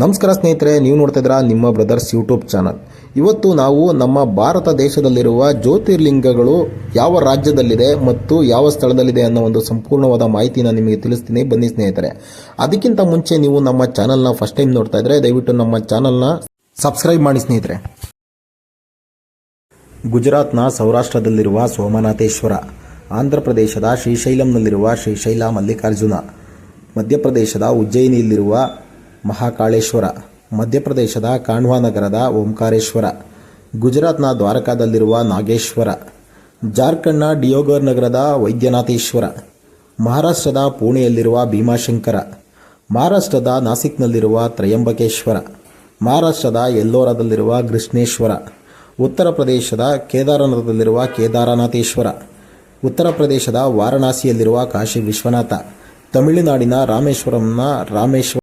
ನಮಸ್ಕಾರ ಸ್ನೇಹಿತರೆ, ನೀವು ನೋಡ್ತಾ ಇದ್ದೀರಾ ನಿಮ್ಮ ಬ್ರದರ್ಸ್ ಯೂಟ್ಯೂಬ್ ಚಾನಲ್. ಇವತ್ತು ನಾವು ನಮ್ಮ ಭಾರತ ದೇಶದಲ್ಲಿರುವ ಜ್ಯೋತಿರ್ಲಿಂಗಗಳು ಯಾವ ರಾಜ್ಯದಲ್ಲಿದೆ ಮತ್ತು ಯಾವ ಸ್ಥಳದಲ್ಲಿದೆ ಅನ್ನೋ ಒಂದು ಸಂಪೂರ್ಣವಾದ ಮಾಹಿತಿನ ನಿಮಗೆ ತಿಳಿಸ್ತೀನಿ. ಬನ್ನಿ ಸ್ನೇಹಿತರೆ. ಅದಕ್ಕಿಂತ ಮುಂಚೆ ನೀವು ನಮ್ಮ ಚಾನಲ್ನ ಫಸ್ಟ್ ಟೈಮ್ ನೋಡ್ತಾ ಇದ್ರೆ ದಯವಿಟ್ಟು ನಮ್ಮ ಚಾನಲ್ನ ಸಬ್ಸ್ಕ್ರೈಬ್ ಮಾಡಿ ಸ್ನೇಹಿತರೆ. ಗುಜರಾತ್ನ ಸೌರಾಷ್ಟ್ರದಲ್ಲಿರುವ ಸೋಮನಾಥೇಶ್ವರ ಆಂಧ್ರ ಪ್ರದೇಶದ ಶ್ರೀಶೈಲಂನಲ್ಲಿರುವ ಶ್ರೀಶೈಲ ಮಲ್ಲಿಕಾರ್ಜುನ, ಮಧ್ಯಪ್ರದೇಶದ ಉಜ್ಜಯಿನಿಯಲ್ಲಿರುವ ಮಹಾಕಾಳೇಶ್ವರ, ಮಧ್ಯಪ್ರದೇಶದ ಕಾಣ್ವಾ ನಗರದ ಓಂಕಾರೇಶ್ವರ, ಗುಜರಾತ್ನ ದ್ವಾರಕಾದಲ್ಲಿರುವ ನಾಗೇಶ್ವರ, ಜಾರ್ಖಂಡ್ನ ಡಿಯೋಗರ್ ನಗರದ ವೈದ್ಯನಾಥೇಶ್ವರ, ಮಹಾರಾಷ್ಟ್ರದ ಪುಣೆಯಲ್ಲಿರುವ ಭೀಮಾಶಂಕರ, ಮಹಾರಾಷ್ಟ್ರದ ನಾಸಿಕ್ನಲ್ಲಿರುವ ತ್ರಯಂಬಕೇಶ್ವರ, ಮಹಾರಾಷ್ಟ್ರದ ಎಲ್ಲೋರಾದಲ್ಲಿರುವ ಕೃಷ್ಣೇಶ್ವರ, ಉತ್ತರ ಪ್ರದೇಶದ ಕೇದಾರನಾಥದಲ್ಲಿರುವ ಕೇದಾರನಾಥೇಶ್ವರ, ಉತ್ತರ ಪ್ರದೇಶದ ವಾರಣಾಸಿಯಲ್ಲಿರುವ ಕಾಶಿ ವಿಶ್ವನಾಥ, ತಮಿಳುನಾಡಿನ ರಾಮೇಶ್ವರಂನ ರಾಮೇಶ್ವರ